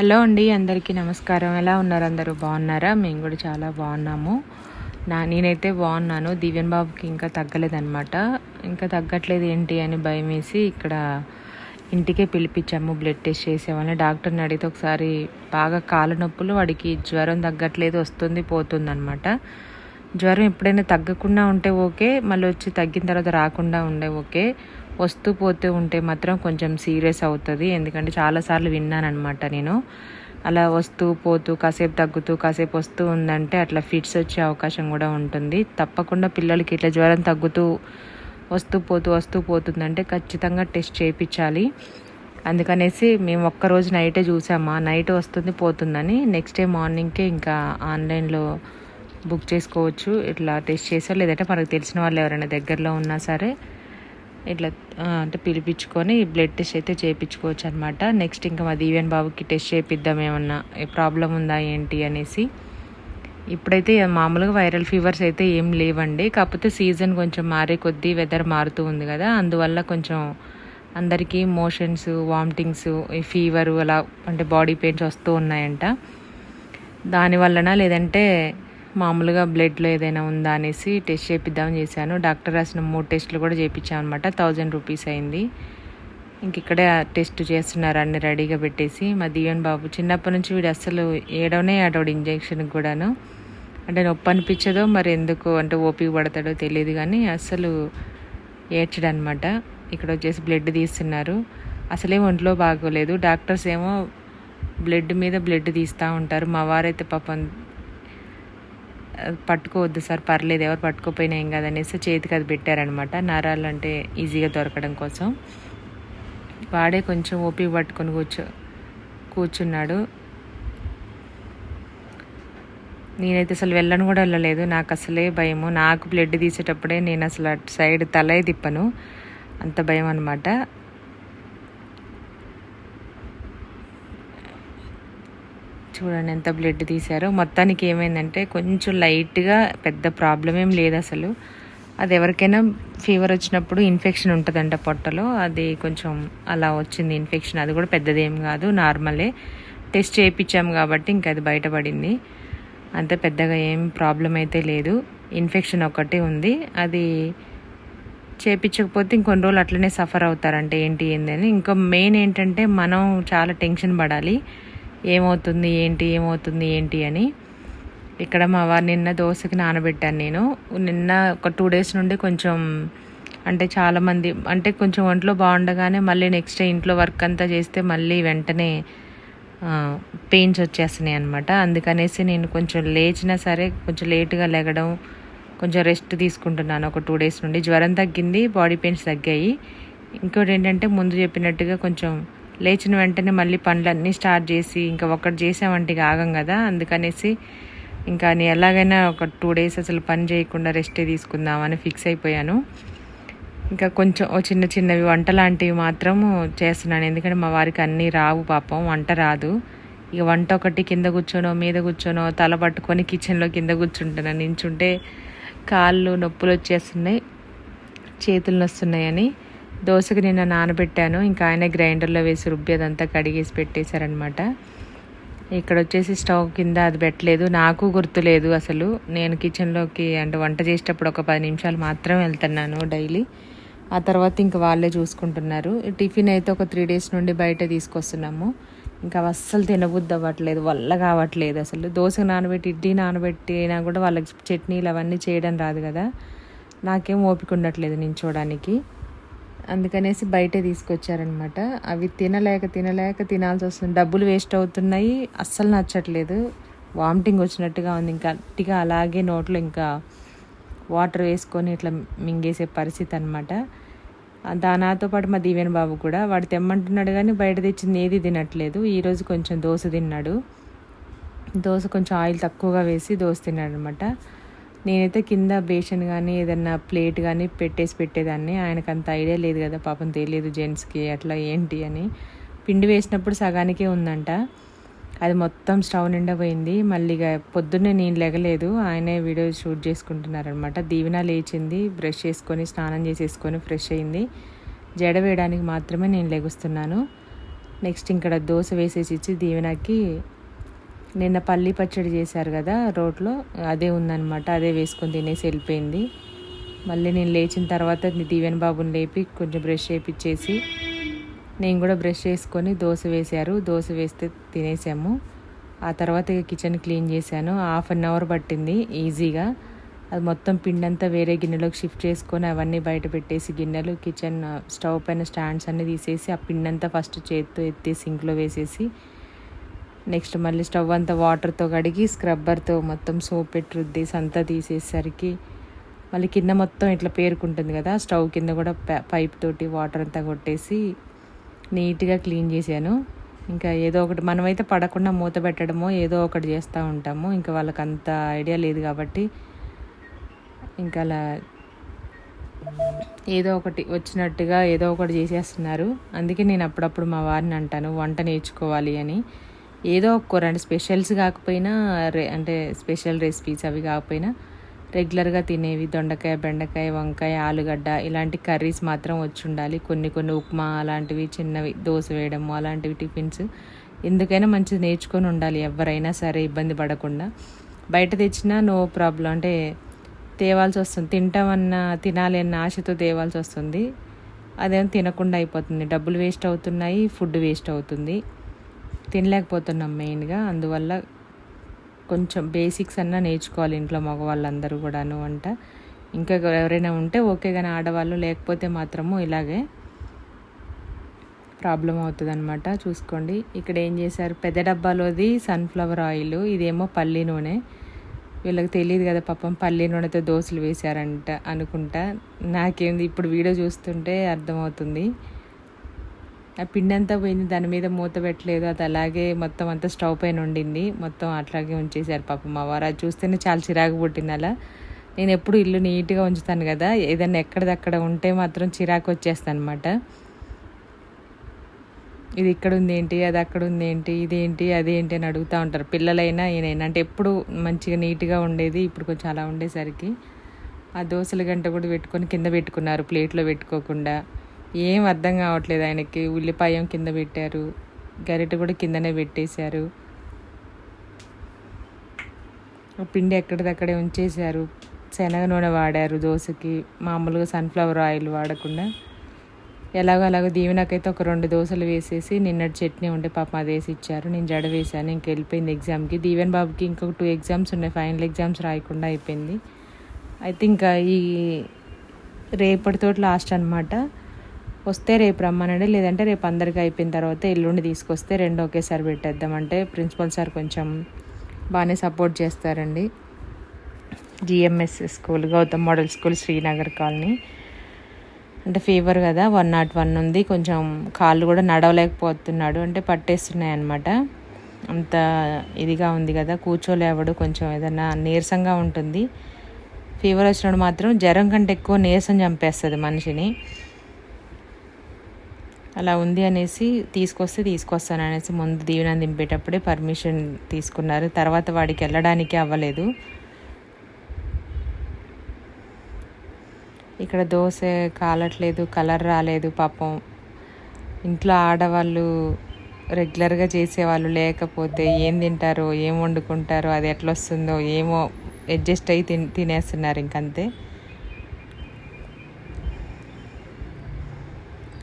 Hello అండి అందరికీ నమస్కారం. ఎలా ఉన్నారు అందరూ? బాగున్నారా? మేము కూడా చాలా బాగున్నాము. నా నేనైతే బాగున్నాను. దివ్యన్ బాబుకి ఇంకా తగ్గలేదన్నమాట. ఇంకా తగ్గట్లేదు ఏంటి అని భయం వేసి ఇక్కడ ఇంటికే పిలిపించాము. Blood test చేసేవాళ్ళని. డాక్టర్ని అడిగితే ఒకసారి బాగా కాళ్ళ నొప్పులు వాడికి జ్వరం తగ్గట్లేదు వస్తుంది పోతుంది అనమాట జ్వరం ఎప్పుడైనా తగ్గకుండా ఉంటే ఓకే. మళ్ళీ వచ్చి తగ్గిన తర్వాత రాకుండా ఉండే ఓకే. వస్తూ పోతూ ఉంటే మాత్రం కొంచెం సీరియస్ అవుతుంది. ఎందుకంటే చాలాసార్లు విన్నానమాట నేను. అలా వస్తూ పోతూ కాసేపు తగ్గుతూ కాసేపు వస్తూ ఉందంటే అట్లా ఫిట్స్ వచ్చే అవకాశం కూడా ఉంటుంది. తప్పకుండా పిల్లలకి ఇట్లా జ్వరం తగ్గుతూ వస్తూ పోతూ వస్తూ పోతుందంటే ఖచ్చితంగా టెస్ట్ చేయించాలి. అందుకనేసి మేము ఒక్కరోజు నైటే చూసామా. నైట్ వస్తుంది పోతుందని. నెక్స్ట్ డే మార్నింగ్కే ఇంకా ఆన్లైన్లో బుక్ చేసుకోవచ్చు. ఇట్లా టెస్ట్ చేసా లేదంటే మనకు తెలిసిన వాళ్ళు ఎవరైనా దగ్గరలో ఉన్నా సరే. ఇట్లా అంటే పిలిపించుకొని బ్లడ్ టెస్ట్ అయితే చేయించుకోవచ్చు అనమాట నెక్స్ట్ ఇంకా మా దీవెన్ బాబుకి టెస్ట్ చేపిద్దాం ఏమన్నా ప్రాబ్లం ఉందా ఏంటి అనేసి. ఇప్పుడైతే మామూలుగా వైరల్ ఫీవర్స్ అయితే ఏం లేవండి. కాకపోతే సీజన్ కొంచెం మారే కొద్దీ వెదర్ మారుతూ ఉంది కదా. అందువల్ల కొంచెం అందరికీ మోషన్స్ వామిటింగ్స్ ఈ ఫీవర్ అలా అంటే బాడీ పెయిన్స్ వస్తూ ఉన్నాయంట. దాని వలన లేదంటే మామూలుగా బ్లడ్లో ఏదైనా ఉందా అనేసి టెస్ట్ చేపిద్దామని చేశాను. డాక్టర్ రాసిన మూడు టెస్టులు కూడా చేయించాం అనమాట థౌజండ్ రూపీస్ అయింది. ఇంక ఇక్కడే టెస్ట్ చేస్తున్నారు అన్ని రెడీగా పెట్టేసి. మా దివన్ బాబు చిన్నప్పటి నుంచి వీడు అస్సలు ఏడవనే ఆడవాడు ఇంజెక్షన్కి కూడాను. అంటే నొప్పి అనిపించదో మరి ఎందుకు అంటే ఓపిక పడతాడో తెలియదు కానీ అస్సలు ఏడ్చడనమాట ఇక్కడ వచ్చేసి బ్లడ్ తీస్తున్నారు. అసలే ఒంట్లో బాగోలేదు. డాక్టర్స్ ఏమో బ్లడ్ మీద బ్లడ్ తీస్తూ ఉంటారు. మా వారైతే పాపం పట్టుకోవద్దు సార్ పర్లేదు ఎవరు పట్టుకోపోయినా ఏం కాదనేసి చేతికి అది పెట్టారనమాట నరాలు అంటే ఈజీగా దొరకడం కోసం. వాడే కొంచెం ఓపిక పట్టుకొని కూర్చో కూర్చున్నాడు. నేనైతే అసలు వెళ్ళను కూడా వెళ్ళలేదు. నాకు అసలే భయము. నాకు బ్లడ్ తీసేటప్పుడే నేను అసలు అటు సైడ్ తలే తిప్పను. అంత భయం అనమాట చూడండి ఎంత బ్లడ్ తీశారో. మొత్తానికి ఏమైందంటే కొంచెం లైట్గా పెద్ద ప్రాబ్లం ఏం లేదు అసలు. అది ఎవరికైనా ఫీవర్ వచ్చినప్పుడు ఇన్ఫెక్షన్ ఉంటుందంట పొట్టలో. అది కొంచెం అలా వచ్చింది ఇన్ఫెక్షన్. అది కూడా పెద్దదేం కాదు నార్మలే. టెస్ట్ చేయించాము కాబట్టి ఇంకా అది బయటపడింది. అంత పెద్దగా ఏం ప్రాబ్లం అయితే లేదు. ఇన్ఫెక్షన్ ఒకటి ఉంది. అది చేపించకపోతే ఇంకొన్ని రోజులు అట్లనే సఫర్ అవుతారంటే ఏంటి ఏంది అని. ఇంకా మెయిన్ ఏంటంటే మనం చాలా టెన్షన్ పడాలి. ఏమవుతుంది ఏంటి ఏమవుతుంది ఏంటి అని. ఇక్కడ మా వారు నిన్న దోశకి నానబెట్టాను నేను. నిన్న ఒక టూ డేస్ నుండి కొంచెం అంటే చాలామంది అంటే కొంచెం ఒంట్లో బాగుండగానే మళ్ళీ నెక్స్ట్ ఇంట్లో వర్క్ అంతా చేస్తే మళ్ళీ వెంటనే పెయిన్స్ వచ్చేస్తున్నాయి అనమాట అందుకనేసి నేను కొంచెం లేచినా సరే కొంచెం లేట్గా లెగడం కొంచెం రెస్ట్ తీసుకుంటున్నాను ఒక టూ డేస్ నుండి. జ్వరం తగ్గింది బాడీ పెయిన్స్ తగ్గాయి. ఇంకోటి ఏంటంటే ముందు చెప్పినట్టుగా కొంచెం లేచిన వెంటనే మళ్ళీ పనులన్నీ స్టార్ట్ చేసి ఇంకా ఒకటి చేసామంటే ఆగం కదా. అందుకనేసి ఇంకా నేను ఎలాగైనా ఒక టూ డేస్ అసలు పని చేయకుండా రెస్టే తీసుకుందామని ఫిక్స్ అయిపోయాను. ఇంకా కొంచెం ఓ చిన్న చిన్నవి వంట లాంటివి మాత్రం చేస్తున్నాను. ఎందుకంటే మా వారికి అన్నీ రావు పాపం వంట రాదు. ఇక వంట ఒకటి కింద కూర్చోనో మీద కూర్చోనో తల పట్టుకొని కిచెన్లో కింద కూర్చుంటున్నాను నించుంటే కాళ్ళు నొప్పులు వచ్చేస్తున్నాయి చేతులు నొస్తున్నాయని. దోశకు నిన్న నానబెట్టాను. ఇంకా ఆయన గ్రైండర్లో వేసి రుబ్బి అదంతా కడిగేసి పెట్టేశారనమాట ఇక్కడ వచ్చేసి స్టవ్ కింద అది పెట్టలేదు. నాకు గుర్తులేదు అసలు. నేను కిచెన్లోకి అంటే వంట చేసేటప్పుడు ఒక పది నిమిషాలు మాత్రమే వెళ్తున్నాను డైలీ. ఆ తర్వాత ఇంకా వాళ్ళే చూసుకుంటున్నారు. టిఫిన్ అయితే ఒక త్రీ డేస్ నుండి బయట తీసుకొస్తున్నాము. ఇంకా అవి అస్సలు తినబుద్ది అవ్వట్లేదు. వల్ల కావట్లేదు అసలు. దోశ నానబెట్టి ఇడ్లీ నానబెట్టినా కూడా వాళ్ళకి చట్నీలు అవన్నీ చేయడం రాదు కదా. నాకేం ఓపిక ఉండట్లేదు నించోడానికి. అందుకనేసి బయటే తీసుకొచ్చారనమాట. అవి తినలేక తినలేక తినాల్సి వస్తుంది. డబ్బులు వేస్ట్ అవుతున్నాయి. అస్సలు నచ్చట్లేదు. వామిటింగ్ వచ్చినట్టుగా ఉంది. ఇంకా గట్టిగా అలాగే నోట్లో ఇంకా వాటర్ వేసుకొని ఇట్లా మింగేసే పరిస్థితి అనమాట దానాతో పాటు మా దీవెన్ బాబు కూడా వాడు తెమ్మంటున్నాడు కానీ బయట తెచ్చింది ఏది తినట్లేదు. ఈరోజు కొంచెం దోశ తిన్నాడు. దోశ కొంచెం ఆయిల్ తక్కువగా వేసి దోశ తిన్నాడు అనమాట నేనైతే కింద బేషన్ కానీ ఏదన్నా ప్లేట్ కానీ పెట్టేసి పెట్టేదాన్ని. ఆయనకు అంత ఐడియా లేదు కదా పాపం తెలియదు జెంట్స్కి అట్లా ఏంటి అని. పిండి వేసినప్పుడు సగానికే ఉందంట. అది మొత్తం స్టవ్ నిండా పోయింది. మళ్ళీ ఇక పొద్దున్నే నేను లెగలేదు. ఆయనే వీడియో షూట్ చేసుకుంటున్నారనమాట దీవెన లేచింది బ్రష్ చేసుకొని స్నానం చేసేసుకొని ఫ్రెష్ అయింది. జడ వేయడానికి మాత్రమే నేను లెగుస్తున్నాను. నెక్స్ట్ ఇక్కడ దోశ వేసేసి ఇచ్చి దీవెనకి నిన్న పల్లి పచ్చడి చేశారు కదా రోట్లో అదే ఉందన్నమాట. అదే వేసుకొని తినేసి వెళ్ళిపోయింది. మళ్ళీ నేను లేచిన తర్వాత దీవెన్ బాబుని లేపి కొంచెం బ్రష్ చేయించేసి నేను కూడా బ్రష్ చేసుకొని దోశ వేశారు. దోశ వేస్తే తినేసాము. ఆ తర్వాత కిచెన్ క్లీన్ చేశాను. హాఫ్ అన్ అవర్ పట్టింది ఈజీగా. అది మొత్తం పిండంతా వేరే గిన్నెలోకి షిఫ్ట్ చేసుకొని అవన్నీ బయట పెట్టేసి గిన్నెలు కిచెన్ స్టవ్ పైన స్టాండ్స్ అన్నీ తీసేసి ఆ పిండి అంతా ఫస్ట్ చేతితో ఎత్తి సింక్లో వేసేసి నెక్స్ట్ మళ్ళీ స్టవ్ అంతా వాటర్తో కడిగి స్క్రబ్బర్తో మొత్తం సోప్ పెట్టి రుద్దేసి అంతా తీసేసరికి. మళ్ళీ కింద మొత్తం ఇట్లా పేరుకుంటుంది కదా స్టవ్ కింద కూడా పైప్ తోటి వాటర్ అంతా కొట్టేసి నీట్గా క్లీన్ చేశాను. ఇంకా ఏదో ఒకటి మనమైతే పడకుండా మూత పెట్టడమో ఏదో ఒకటి చేస్తూ ఉంటాము. ఇంకా వాళ్ళకి అంత ఐడియా లేదు కాబట్టి ఇంకా అలా ఏదో ఒకటి వచ్చినట్టుగా ఏదో ఒకటి చేసేస్తున్నారు. అందుకే నేను అప్పుడప్పుడు మా వారిని అంటాను వంట నేర్చుకోవాలి అని. ఏదో ఒక కూర అంటే స్పెషల్స్ కాకపోయినా అంటే స్పెషల్ రెసిపీస్ అవి కాకపోయినా రెగ్యులర్గా తినేవి. దొండకాయ బెండకాయ వంకాయ ఆలుగడ్డ ఇలాంటి కర్రీస్ మాత్రం వచ్చి ఉండాలి. కొన్ని కొన్ని ఉప్మా అలాంటివి చిన్నవి దోశ వేయడము అలాంటివి టిఫిన్స్. ఎందుకైనా మంచిది నేర్చుకొని ఉండాలి. ఎవరైనా సరే ఇబ్బంది పడకుండా. బయట తెచ్చినా నో ప్రాబ్లం. అంటే తేవాల్సి వస్తుంది. తింటామన్న తినాలి అన్న ఆశతో తేవాల్సి వస్తుంది. అదేం తినకుండా అయిపోతుంది. డబ్బులు వేస్ట్ అవుతున్నాయి ఫుడ్ వేస్ట్ అవుతుంది. తినలేకపోతున్నాం మెయిన్గా. అందువల్ల కొంచెం బేసిక్స్ అన్నా నేర్చుకోవాలి ఇంట్లో మగవాళ్ళందరూ కూడాను అంట. ఇంకా ఎవరైనా ఉంటే ఓకే కానీ ఆడవాళ్ళు లేకపోతే మాత్రము ఇలాగే ప్రాబ్లం అవుతుంది అనమాట చూసుకోండి. ఇక్కడ ఏం చేశారు? పెద్ద డబ్బాలోది సన్ఫ్లవర్ ఆయిల్ ఇదేమో పల్లి నూనె. వీళ్ళకి తెలియదు కదా పాపం పల్లి నూనెతో దోశలు వేశారంట అనుకుంటా. నాకేంది? ఇప్పుడు వీడియో చూస్తుంటే అర్థమవుతుంది. పిండి అంతా పోయింది దాని మీద మూత పెట్టలేదు అది అలాగే మొత్తం అంతా స్టవ్ పైన ఉండింది. మొత్తం అట్లాగే ఉంచేశారు పాపం మా వారు. అది చూస్తేనే చాలా చిరాకు పుట్టింది అలా. నేను ఎప్పుడు ఇల్లు నీట్గా ఉంచుతాను కదా ఏదైనా ఎక్కడిదక్కడ ఉంటే మాత్రం చిరాకు వచ్చేస్తాను అనమాట ఇది ఇక్కడ ఉంది ఏంటి అది అక్కడ ఉంది ఏంటి ఇదేంటి అదేంటి అని అడుగుతూ ఉంటారు. పిల్లలైనా ఈయనైనా. అంటే ఎప్పుడు మంచిగా నీట్గా ఉండేది ఇప్పుడు కొంచెం అలా ఉండేసరికి. ఆ దోశల గంట కూడా పెట్టుకొని కింద పెట్టుకున్నారు ప్లేట్లో పెట్టుకోకుండా. ఏం అర్థం కావట్లేదు ఆయనకి. ఉల్లిపాయం కింద పెట్టారు. గరిటె కూడా కిందనే పెట్టేశారు. పిండి ఎక్కడిదక్కడే ఉంచేశారు. శనగ నూనె వాడారు దోశకి. మామూలుగా సన్ఫ్లవర్ ఆయిల్ వాడకుండా. ఎలాగో అలాగో దీవెనకైతే ఒక రెండు దోశలు వేసేసి నిన్నటి చట్నీ ఉంటే పాపం అది వేసి ఇచ్చారు. నేను జడ వేశాను ఇంక వెళ్ళిపోయింది ఎగ్జామ్కి దీవెన్ బాబుకి ఇంకొక టూ ఎగ్జామ్స్ ఉన్నాయి. ఫైనల్ ఎగ్జామ్స్ రాయకుండా అయిపోయింది. అయితే ఇంకా ఈ రేపటితో లాస్ట్ అనమాట వస్తే రేపు రమ్మనండి లేదంటే రేపు అందరికీ అయిపోయిన తర్వాత ఎల్లుండి తీసుకొస్తే రెండు ఒకేసారి పెట్టేద్దామంటే ప్రిన్సిపల్ సార్ కొంచెం బాగానే సపోర్ట్ చేస్తారండి. GMS school Gautam model school Srinagar colony. అంటే ఫీవర్ కదా వన్ నాట్ వన్ ఉంది. కొంచెం కాళ్ళు కూడా నడవలేకపోతున్నాడు. అంటే పట్టేస్తున్నాయి అనమాట అంత ఇదిగా ఉంది కదా కూర్చోలేవడు కొంచెం ఏదైనా నీరసంగా ఉంటుంది. ఫీవర్ వచ్చినప్పుడు మాత్రం జ్వరం కంటే ఎక్కువ నీరసం చంపేస్తుంది మనిషిని. అలా ఉంది అనేసి తీసుకొస్తే తీసుకొస్తాను అనేసి ముందు దీవెన దింపేటప్పుడే పర్మిషన్ తీసుకున్నారు. తర్వాత వాడికి వెళ్ళడానికి అవ్వలేదు. ఇక్కడ దోశ కాలట్లేదు కలర్ రాలేదు పాపం. ఇంట్లో ఆడవాళ్ళు రెగ్యులర్గా చేసేవాళ్ళు లేకపోతే ఏం తింటారో ఏం వండుకుంటారో అది ఎట్లా వస్తుందో ఏమో అడ్జస్ట్ అయ్యి తిన్ తినేస్తున్నారు ఇంకంతే.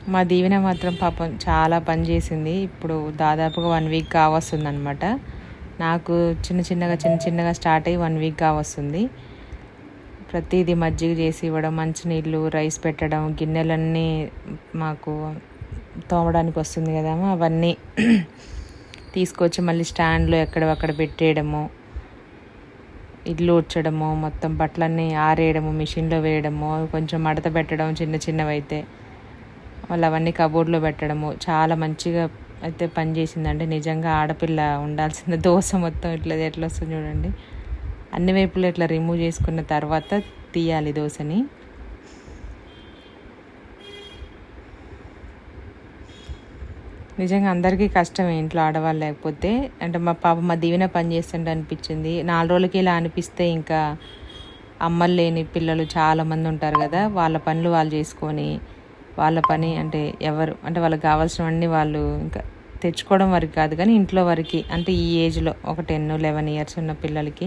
మా దీవెన మాత్రం పాపం చాలా పని చేసింది. ఇప్పుడు దాదాపుగా వన్ వీక్ కావస్తుంది అనమాట నాకు చిన్న చిన్నగా చిన్న చిన్నగా స్టార్ట్ అయ్యి వన్ వీక్ కావస్తుంది ప్రతిదీ మజ్జిగ చేసి ఇవ్వడం మంచినీళ్ళు రైస్ పెట్టడం గిన్నెలన్నీ మాకు తోమడానికి వస్తుంది కదా అవన్నీ తీసుకొచ్చి మళ్ళీ స్టాండ్లో ఎక్కడక్కడ పెట్టేయడము ఇల్లు ఉడ్చడము మొత్తం బట్టలన్నీ ఆరేయడము మిషన్లో వేయడము కొంచెం మడత పెట్టడం చిన్న చిన్నవి అయితే వాళ్ళు అవన్నీ కబోర్డ్లో పెట్టడము. చాలా మంచిగా అయితే పనిచేసిందండి నిజంగా ఆడపిల్ల ఉండాల్సిన దోశ మొత్తం ఇట్లా ఎట్లా వస్తుంది చూడండి. అన్ని వైపులు ఇట్లా రిమూవ్ చేసుకున్న తర్వాత తీయాలి దోశని. నిజంగా అందరికీ కష్టమే ఇంట్లో ఆడవాళ్ళు లేకపోతే. అంటే మా పాప మా దీవెన పని చేస్తుంటే అనిపించింది. నాలుగు రోజులకి ఇలా అనిపిస్తే ఇంకా అమ్మలు లేని పిల్లలు చాలామంది ఉంటారు కదా. వాళ్ళ పనులు వాళ్ళు చేసుకొని వాళ్ళ పని అంటే ఎవరు అంటే వాళ్ళకి కావాల్సినవన్నీ వాళ్ళు ఇంకా తెచ్చుకోవడం వరకు కాదు కానీ ఇంట్లో వరకు అంటే ఈ ఏజ్లో ఒక టెన్ లెవెన్ ఇయర్స్ ఉన్న పిల్లలకి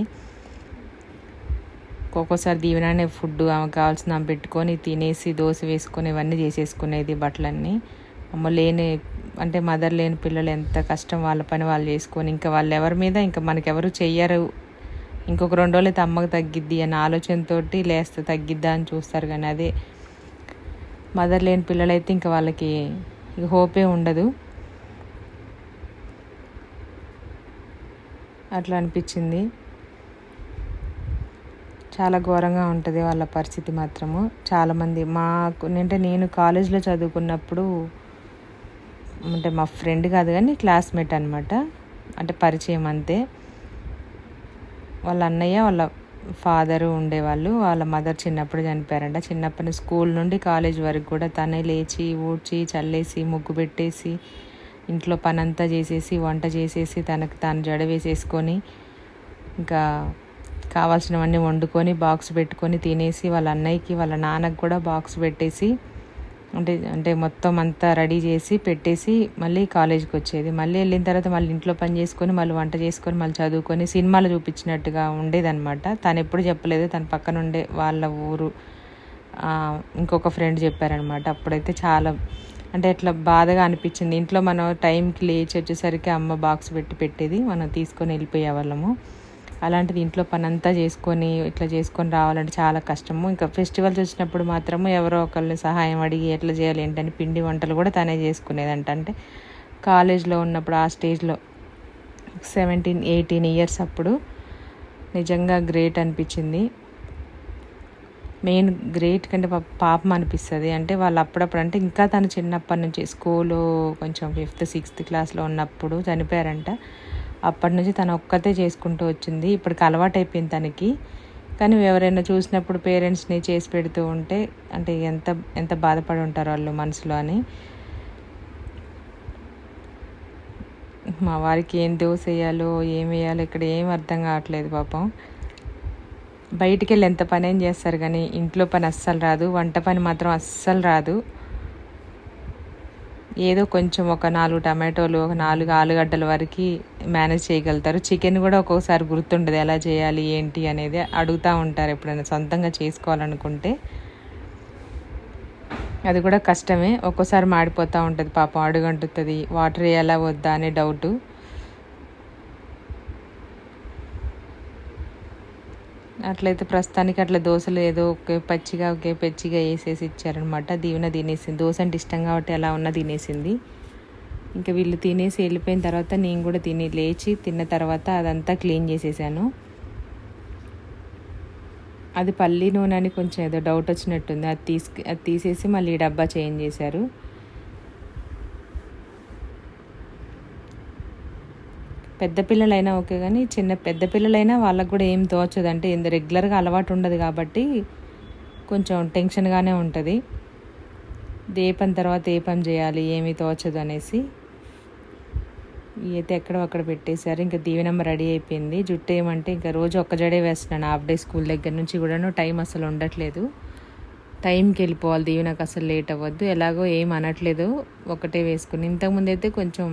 ఒక్కొక్కసారి దీవెనానే ఫుడ్ ఆమెకు కావాల్సిన పెట్టుకొని తినేసి దోశ వేసుకొని ఇవన్నీ చేసేసుకునేది బట్టలన్నీ. అమ్మ లేని అంటే మదర్ లేని పిల్లలు ఎంత కష్టం వాళ్ళ పని వాళ్ళు చేసుకొని ఇంకా వాళ్ళు ఎవరి మీద ఇంకా మనకెవరు చెయ్యరు. ఇంకొక రెండు రోజులు అయితే అమ్మకు తగ్గిద్ది అనే ఆలోచనతోటి లేస్తే తగ్గిద్దా అని చూస్తారు కానీ అదే మదర్ లేని పిల్లలైతే ఇంకా వాళ్ళకి ఇక హోపే ఉండదు. అట్లా అనిపించింది. చాలా ఘోరంగా ఉంటుంది వాళ్ళ పరిస్థితి మాత్రము. చాలామంది మాకు అంటే నేను కాలేజ్లో చదువుకున్నప్పుడు అంటే మా ఫ్రెండ్ కాదు కానీ క్లాస్మేట్ అనమాట అంటే పరిచయం అంతే. వాళ్ళ అన్నయ్య వాళ్ళ ఫాదరు ఉండేవాళ్ళు. వాళ్ళ మదర్ చిన్నప్పుడు చనిపోయారంట. చిన్నప్పటి స్కూల్ నుండి కాలేజ్ వరకు కూడా తనే లేచి ఊడ్చి చల్లేసి ముగ్గు పెట్టేసి ఇంట్లో పనంతా చేసేసి వంట చేసేసి తనకు తాను జడ వేసేసుకొని ఇంకా కావాల్సినవన్నీ వండుకొని బాక్స్ పెట్టుకొని తినేసి వాళ్ళ అన్నయ్యకి వాళ్ళ నాన్నకి కూడా బాక్స్ పెట్టేసి అంటే అంటే మొత్తం అంతా రెడీ చేసి పెట్టేసి మళ్ళీ కాలేజీకి వచ్చేది. మళ్ళీ వెళ్ళిన తర్వాత మళ్ళీ ఇంట్లో పని చేసుకొని మళ్ళీ వంట చేసుకొని మళ్ళీ చదువుకొని సినిమాలు చూపించినట్టుగా ఉండేదన్నమాట. తను ఎప్పుడు చెప్పలేదు. తన పక్కన ఉండే వాళ్ళ ఊరు ఇంకొక ఫ్రెండ్ చెప్పారనమాట అప్పుడైతే చాలా అంటే అట్లా బాధగా అనిపించింది. ఇంట్లో మనం టైంకి లేచి వచ్చేసరికి అమ్మ బాక్స్ పెట్టి పెట్టేది. మనం తీసుకొని వెళ్ళిపోయే వాళ్ళము. అలాంటిది ఇంట్లో పని అంతా చేసుకొని ఇట్లా చేసుకొని రావాలంటే చాలా కష్టము. ఇంకా ఫెస్టివల్స్ వచ్చినప్పుడు మాత్రము ఎవరో ఒకరిని సహాయం అడిగి ఎట్లా చేయాలి ఏంటని పిండి వంటలు కూడా తనే చేసుకునేదంట. అంటే కాలేజ్లో ఉన్నప్పుడు ఆ స్టేజ్లో సెవెంటీన్ ఎయిటీన్ ఇయర్స్ అప్పుడు నిజంగా గ్రేట్ అనిపించింది. మెయిన్ గ్రేట్ కంటే పాపం అనిపిస్తుంది. అంటే వాళ్ళు అప్పుడప్పుడు అంటే ఇంకా తను చిన్నప్పటి నుంచి స్కూలు కొంచెం ఫిఫ్త్ సిక్స్త్ క్లాస్లో ఉన్నప్పుడు చనిపోయారంట. అప్పటి నుంచి తను ఒక్కతే చేసుకుంటూ వచ్చింది. ఇప్పటికి అలవాటైపోయింది తనకి. కానీ ఎవరైనా చూసినప్పుడు పేరెంట్స్ని చేసి పెడుతూ ఉంటే అంటే ఎంత ఎంత బాధపడి ఉంటారు వాళ్ళు మనసులో అని. మా వారికి ఏం దోశ వేయాలో ఏం వేయాలో ఇక్కడ ఏం అర్థం కావట్లేదు పాపం. బయటికి వెళ్ళి ఎంత పని ఏం చేస్తారు కానీ ఇంట్లో పని అస్సలు రాదు. వంట పని మాత్రం అస్సలు రాదు. ఏదో కొంచెం ఒక నాలుగు టమాటోలు ఒక నాలుగు ఆలుగడ్డల వరకు మేనేజ్ చేయగలుగుతారు. చికెన్ కూడా ఒక్కొక్కసారి గుర్తుండదు ఎలా చేయాలి ఏంటి అనేది అడుగుతూ ఉంటారు ఎప్పుడైనా సొంతంగా చేసుకోవాలనుకుంటే. అది కూడా కష్టమే. ఒక్కోసారి మాడిపోతూ ఉంటుంది పాపం అడుగంటుతుంది వాటర్ వేయాలా వద్దా? అనే డౌటు. అట్లయితే ప్రస్తుతానికి అట్లా దోశలు ఏదో ఒకే పచ్చిగా ఒకే పచ్చిగా వేసేసి ఇచ్చారనమాట. దీవెన తినేసింది. దోశ అంటే ఇష్టం కాబట్టి ఎలా ఉన్నా తినేసింది. ఇంకా వీళ్ళు తినేసి వెళ్ళిపోయిన తర్వాత నేను కూడా తిని లేచి తిన్న తర్వాత అదంతా క్లీన్ చేసేసాను. అది పల్లి నూనె అని కొంచెం ఏదో డౌట్ వచ్చినట్టుంది. అది తీసుకు అది తీసేసి మళ్ళీ డబ్బా చేంజ్ చేశారు. పెద్ద పిల్లలైనా ఓకే కానీ చిన్న పెద్ద పిల్లలైనా వాళ్ళకు కూడా ఏం తోచదు. అంటే ఇంత రెగ్యులర్గా అలవాటు ఉండదు కాబట్టి కొంచెం టెన్షన్గానే ఉంటుంది. ఏ పని తర్వాత ఏ పని చేయాలి ఏమీ తోచదు అనేసి అయితే ఎక్కడో అక్కడ పెట్టేశారు. ఇంకా దీవెనమ్మ రెడీ అయిపోయింది. జుట్టు ఏమంటే ఇంకా రోజు ఒక్క జడే వేస్తున్నాను. హాఫ్ డే స్కూల్ దగ్గర నుంచి కూడాను టైం అసలు ఉండట్లేదు. టైంకి వెళ్ళిపోవాలి. దీవెనకు అసలు లేట్ అవ్వద్దు. ఎలాగో ఏం అనట్లేదు. ఒకటే వేసుకుని ఇంతకుముందు అయితే కొంచెం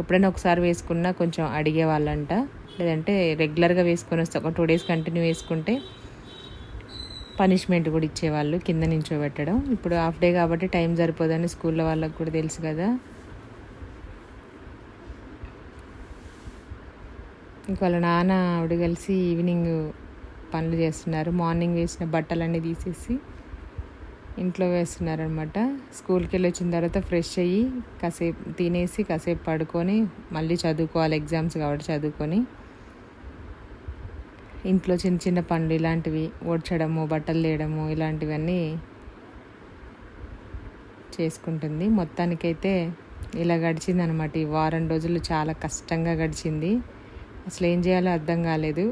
ఎప్పుడైనా ఒకసారి వేసుకున్నా కొంచెం అడిగేవాళ్ళంట లేదంటే రెగ్యులర్గా వేసుకొని వస్తే ఒక టూ డేస్ కంటిన్యూ వేసుకుంటే పనిష్మెంట్ కూడా ఇచ్చేవాళ్ళు కింద నించోబెట్టడం. ఇప్పుడు హాఫ్ డే కాబట్టి టైం సరిపోదని స్కూల్లో వాళ్ళకి కూడా తెలుసు కదా. ఇంక వాళ్ళ నాన్న ఆవిడ కలిసి ఈవినింగ్ పనులు చేస్తున్నారు. మార్నింగ్ వేసిన బట్టలన్నీ తీసేసి ఇంట్లో వేస్తున్నారనమాట. స్కూల్కి వెళ్ళి వచ్చిన తర్వాత ఫ్రెష్ అయ్యి కాసేపు తినేసి కాసేపు పడుకొని మళ్ళీ చదువుకోవాలి ఎగ్జామ్స్ కాబట్టి చదువుకొని. ఇంట్లో చిన్న చిన్న పనులు ఇలాంటివి ఓడ్చడము బట్టలు వేయడము ఇలాంటివన్నీ చేసుకుంటుంది. మొత్తానికైతే ఇలా గడిచింది అనమాట ఈ వారం రోజులు చాలా కష్టంగా గడిచింది. అసలు ఏం చేయాలో అర్థం కాలేదు.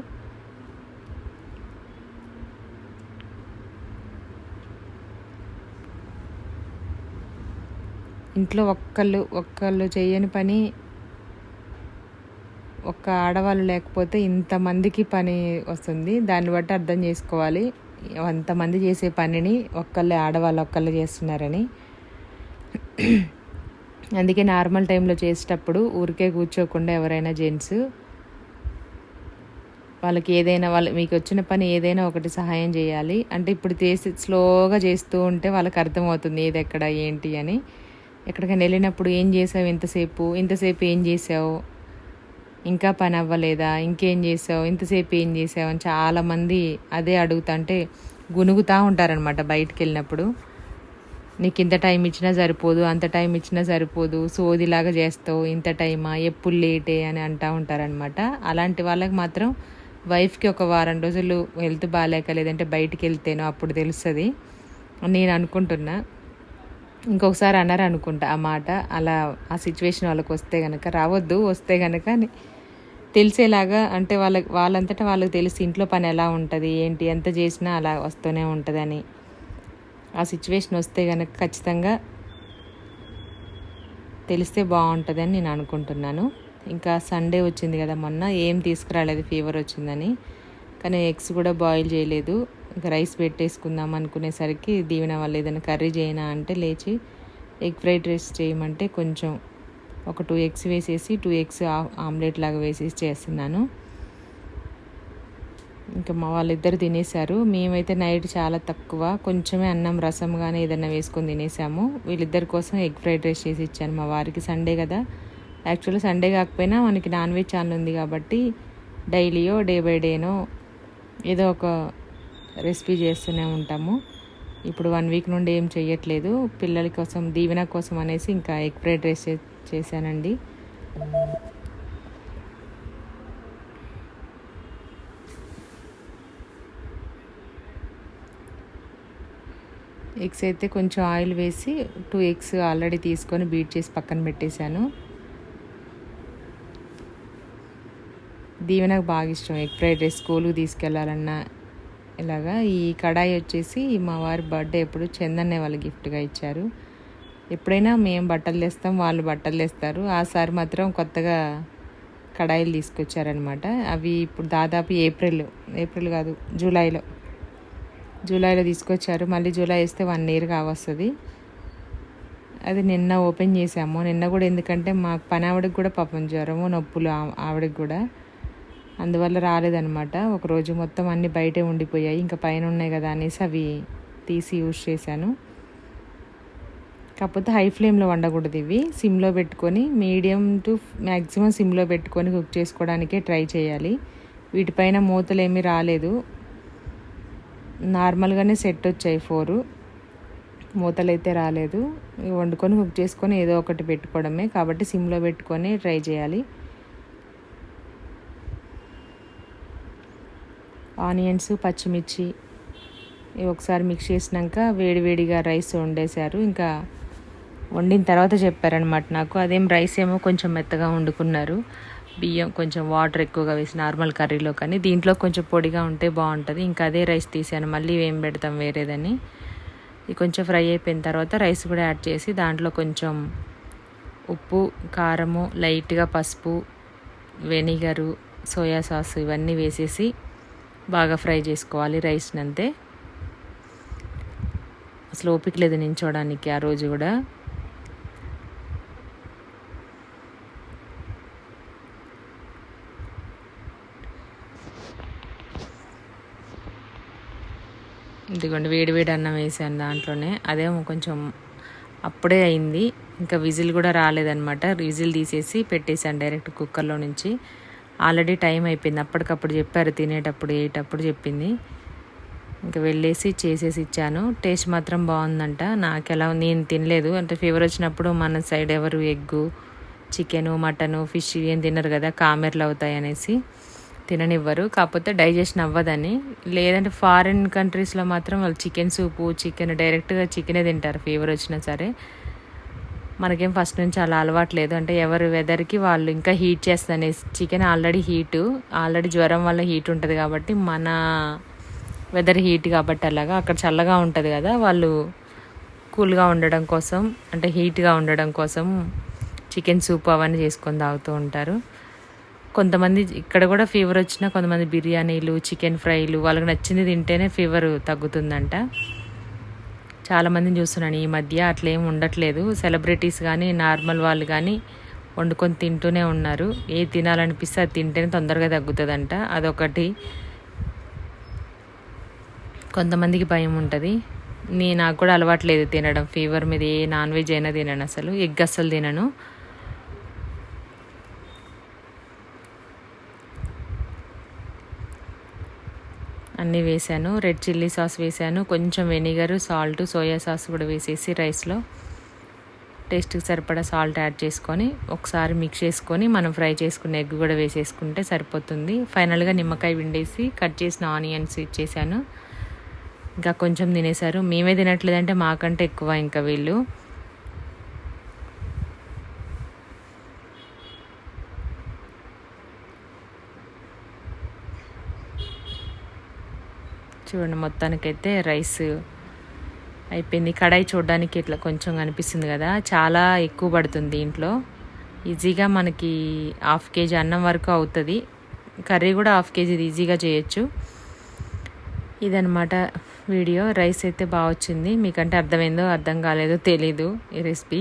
ఇంట్లో ఒక్కళ్ళు ఒక్కళ్ళు చేయని పని ఒక్క ఆడవాళ్ళు లేకపోతే ఇంతమందికి పని వస్తుంది. దాన్ని బట్టి అర్థం చేసుకోవాలి. అంతమంది చేసే పనిని ఒక్కళ్ళే ఆడవాళ్ళు ఒక్కళ్ళు చేస్తున్నారని. అందుకే నార్మల్ టైంలో చేసేటప్పుడు ఊరికే కూర్చోకుండా ఎవరైనా జెంట్స్ వాళ్ళకి ఏదైనా వాళ్ళ మీకు వచ్చిన పని ఏదైనా ఒకటి సహాయం చేయాలి. అంటే ఇప్పుడు చేసి స్లోగా చేస్తూ ఉంటే వాళ్ళకి అర్థమవుతుంది ఏది ఎక్కడ ఏంటి అని. ఎక్కడికైనా వెళ్ళినప్పుడు ఏం చేసావు ఇంతసేపు? ఇంతసేపు ఏం చేసావు? ఇంకా పని అవ్వలేదా? ఇంకేం చేసావు? ఇంతసేపు ఏం చేసావు? అని చాలామంది అదే అడుగుతుంటే గునుగుతూ ఉంటారనమాట బయటికి వెళ్ళినప్పుడు. నీకు ఇంత టైం ఇచ్చినా సరిపోదు అంత టైం ఇచ్చినా సరిపోదు సోదిలాగా చేస్తావు ఇంత టైమా ఎప్పుడు లేటే అని అంటూ ఉంటారనమాట అలాంటి వాళ్ళకి మాత్రం వైఫ్కి ఒక వారం రోజులు హెల్త్ బాగాలేక లేదంటే బయటికి వెళ్తేనో అప్పుడు తెలుస్తుంది. నేను అనుకుంటున్నా ఇంకొకసారి అన్నారు అనుకుంటా ఆ మాట. అలా ఆ సిచ్యువేషన్ వాళ్ళకి వస్తే కనుక రావద్దు వస్తే కనుక తెలిసేలాగా అంటే వాళ్ళకి వాళ్ళంతటా వాళ్ళకి తెలిసి ఇంట్లో పని ఎలా ఉంటుంది ఏంటి ఎంత చేసినా అలా వస్తూనే ఉంటుందని ఆ సిచ్యువేషన్ వస్తే కనుక ఖచ్చితంగా తెలిస్తే బాగుంటుందని నేను అనుకుంటున్నాను. ఇంకా సండే వచ్చింది కదా మొన్న ఏం తీసుకురాలేదు ఫీవర్ వచ్చిందని. కానీ ఎగ్స్ కూడా బాయిల్ చేయలేదు. ఇంకా రైస్ పెట్టేసుకుందాం అనుకునేసరికి దీవెన వాళ్ళు ఏదైనా కర్రీ చేయనా అంటే లేచి ఎగ్ ఫ్రైడ్ రైస్ చేయమంటే కొంచెం ఒక టూ ఎగ్స్ వేసేసి టూ ఎగ్స్ ఆమ్లెట్ లాగా వేసేసి చేస్తున్నాను. ఇంకా మా వాళ్ళిద్దరు తినేశారు. మేమైతే నైట్ చాలా తక్కువ కొంచెమే అన్నం రసం కానీ ఏదైనా వేసుకొని తినేసాము. వీళ్ళిద్దరి కోసం ఎగ్ ఫ్రైడ్ రైస్ చేసి ఇచ్చాను మా వారికి. సండే కదా. యాక్చువల్లీ సండే కాకపోయినా మనకి నాన్ వెజ్ ఛానల్ ఉంది కాబట్టి డైలీయో డే బై డేనో ఏదో ఒక రెసిపీ చేస్తూనే ఉంటాము. ఇప్పుడు వన్ వీక్ నుండి ఏం చేయట్లేదు పిల్లల కోసం దీవెన కోసం అనేసి ఇంకా ఎగ్ ఫ్రైడ్ రైస్ చేశానండి. ఎగ్స్ అయితే కొంచెం ఆయిల్ వేసి టూ ఎగ్స్ ఆల్రెడీ తీసుకొని బీట్ చేసి పక్కన పెట్టేశాను. దీవెనకు బాగా ఇష్టం. ఎగ్ ఫ్రైడ్ రైస్ స్కూల్కి తీసుకెళ్ళాలన్నా ఇలాగా ఈ కడాయి వచ్చేసి మా వారి బర్త్డే ఎప్పుడు చందన్నే వాళ్ళు గిఫ్ట్గా ఇచ్చారు. ఎప్పుడైనా మేము బట్టలు తెస్తాం వాళ్ళు బట్టలు తెస్తారు. ఆ మాత్రం కొత్తగా కడాయిలు తీసుకొచ్చారనమాట అవి ఇప్పుడు దాదాపు ఏప్రిల్ ఏప్రిల్ కాదు జూలైలో జూలైలో తీసుకొచ్చారు. మళ్ళీ జూలై వేస్తే వన్ ఇయర్ కావస్తుంది. అది నిన్న ఓపెన్ చేసాము. నిన్న కూడా ఎందుకంటే మాకు పని ఆవిడకి కూడా పాపం జ్వరము నొప్పులు ఆవిడకి కూడా. అందువల్ల రాలేదనమాట ఒకరోజు మొత్తం అన్నీ బయటే ఉండిపోయాయి. ఇంకా పైన ఉన్నాయి కదా అనేసి అవి తీసి యూజ్ చేశాను. కాకపోతే హై ఫ్లేమ్లో వండకూడదు ఇవి. సిమ్లో పెట్టుకొని మీడియం టు మ్యాక్సిమం సిమ్లో పెట్టుకొని కుక్ చేసుకోవడానికే ట్రై చేయాలి. వీటిపైన మూతలు ఏమీ రాలేదు. నార్మల్గానే సెట్ వచ్చాయి ఫోరు. మూతలు అయితే రాలేదు వండుకొని కుక్ చేసుకొని ఏదో ఒకటి పెట్టుకోవడమే. కాబట్టి సిమ్లో పెట్టుకొని ట్రై చేయాలి. ఆనియన్స్ పచ్చిమిర్చి ఒకసారి మిక్స్ చేసినాక వేడివేడిగా రైస్ వండేశారు. ఇంకా వండిన తర్వాత చెప్పారనమాట నాకు. అదేం రైస్ ఏమో కొంచెం మెత్తగా వండుకున్నారు. బియ్యం కొంచెం వాటర్ ఎక్కువగా వేసి నార్మల్ కర్రీలో కానీ దీంట్లో కొంచెం పొడిగా ఉంటే బాగుంటుంది. ఇంకా అదే రైస్ తీసాను. మళ్ళీ ఏం పెడతాం వేరేదని. ఇది కొంచెం ఫ్రై అయిపోయిన తర్వాత రైస్ కూడా యాడ్ చేసి దాంట్లో కొంచెం ఉప్పు కారము లైట్గా పసుపు వెనిగరు సోయా సాస్ ఇవన్నీ వేసేసి బాగా ఫ్రై చేసుకోవాలి రైస్ని అంతే అసలు ఓపిక లేదు నించోడానికి ఆ రోజు కూడా. ఇదిగోండి వేడి వేడి అన్నం వేసాను దాంట్లోనే. అదేమో కొంచెం అప్పుడే అయింది. ఇంకా విజిల్ కూడా రాలేదనమాట విజిల్ తీసేసి పెట్టేశాను డైరెక్ట్ కుక్కర్లో నుంచి. ఆల్రెడీ టైం అయిపోయింది. అప్పటికప్పుడు చెప్పారు తినేటప్పుడు ఏటప్పుడు చెప్పింది. ఇంకా వెళ్ళేసి చేసేసి ఇచ్చాను. టేస్ట్ మాత్రం బాగుందంట. నాకు ఎలా నేను తినలేదు. అంటే ఫీవర్ వచ్చినప్పుడు మన సైడ్ ఎవరు ఎగ్గు చికెను మటను ఫిష్ ఏం తినరు కదా కామెర్లు అవుతాయి అనేసి తిననివ్వరు. కాకపోతే డైజెషన్ అవ్వదని. లేదంటే ఫారిన్ కంట్రీస్లో మాత్రం వాళ్ళు చికెన్ సూపు చికెన్ డైరెక్ట్గా చికెనే తింటారు. ఫీవర్ వచ్చినా సరే. మనకేం ఫస్ట్ నుంచి అలా అలవాట్లేదు అంటే ఎవరి వెదర్కి వాళ్ళు ఇంకా హీట్ చేస్తుంది చికెన్ ఆల్రెడీ హీటు ఆల్రెడీ జ్వరం వల్ల హీట్ ఉంటుంది కాబట్టి మన వెదర్ హీట్ కాబట్టి అలాగా అక్కడ చల్లగా ఉంటుంది కదా వాళ్ళు కూల్గా ఉండడం కోసం అంటే హీట్గా ఉండడం కోసం చికెన్ సూప్ అవన్నీ చేసుకొని తాగుతూ ఉంటారు. కొంతమంది ఇక్కడ కూడా ఫీవర్ వచ్చినా కొంతమంది బిర్యానీలు చికెన్ ఫ్రైలు వాళ్ళకి నచ్చింది తింటేనే ఫీవర్ తగ్గుతుందంట. చాలామందిని చూస్తున్నాను. ఈ మధ్య అట్లేం ఉండట్లేదు. సెలబ్రిటీస్ కానీ నార్మల్ వాళ్ళు కానీ వండుకొని తింటూనే ఉన్నారు. ఏ తినాలనిపిస్తే అది తింటేనే తొందరగా తగ్గుతుందంట. అదొకటి. కొంతమందికి భయం ఉంటుంది. నీ నాకు కూడా అలవాట్లేదు తినడం. ఫీవర్ మీద ఏ నాన్ వెజ్ అయినా తినను అసలు. ఎగ్ అస్సలు తినను. అన్నీ వేసాను రెడ్ చిల్లీ సాస్ వేసాను కొంచెం వెనిగర్ సాల్ట్ సోయా సాస్ కూడా వేసేసి రైస్లో టేస్ట్కి సరిపడా సాల్ట్ యాడ్ చేసుకొని ఒకసారి మిక్స్ చేసుకొని మనం ఫ్రై చేసుకున్న ఎగ్ కూడా వేసేసుకుంటే సరిపోతుంది. ఫైనల్గా నిమ్మకాయ విండేసి కట్ చేసిన ఆనియన్స్ ఇచ్చేసాను ఇంకా కొంచెం తినేశారు. మేమే తినట్లేదంటే మాకంటే ఎక్కువ ఇంకా వీళ్ళు. చూడండి మొత్తానికైతే రైస్ అయిపోయింది. కడాయి చూడడానికి ఇట్లా కొంచెం కనిపిస్తుంది కదా. చాలా ఎక్కువ పడుతుంది దీంట్లో. ఈజీగా మనకి హాఫ్ కేజీ అన్నం వరకు అవుతుంది. కర్రీ కూడా హాఫ్ కేజీ ఈజీగా చేయొచ్చు. ఇదనమాట వీడియో. రైస్ అయితే బాగా వచ్చింది. మీకంటే అర్థమైందో అర్థం కాలేదో తెలీదు ఈ రెసిపీ.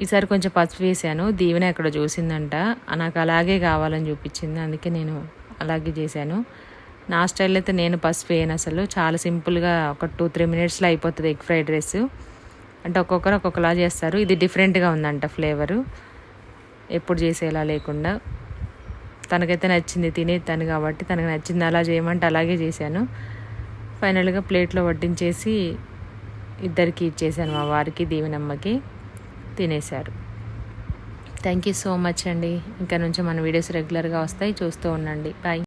ఈసారి కొంచెం పసుపు వేసాను. దీవెన ఎక్కడ చూసిందంట. నాకు అలాగే కావాలని చూపించింది. అందుకే నేను అలాగే చేశాను. నా స్టైల్ అయితే నేను పసుపు వేయను అసలు. చాలా సింపుల్గా ఒక టూ త్రీ మినిట్స్లో అయిపోతుంది ఎగ్ ఫ్రైడ్ రైస్. అంటే ఒక్కొక్కరు ఒక్కొక్కలా చేస్తారు. ఇది డిఫరెంట్గా ఉందంట ఫ్లేవరు. ఎప్పుడు చేసేలా లేకుండా. తనకైతే నచ్చింది తినే తను కాబట్టి తనకు నచ్చింది అలా చేయమంటే అలాగే చేశాను. ఫైనల్గా ప్లేట్లో వడ్డించేసి ఇద్దరికి ఇచ్చేసాను మా వారికి దీవెనమ్మకి. తినేశారు. థ్యాంక్ యూ సో మచ్ అండి. ఇంకా నుంచి మన వీడియోస్ రెగ్యులర్గా వస్తాయి. చూస్తూ ఉండండి. బాయ్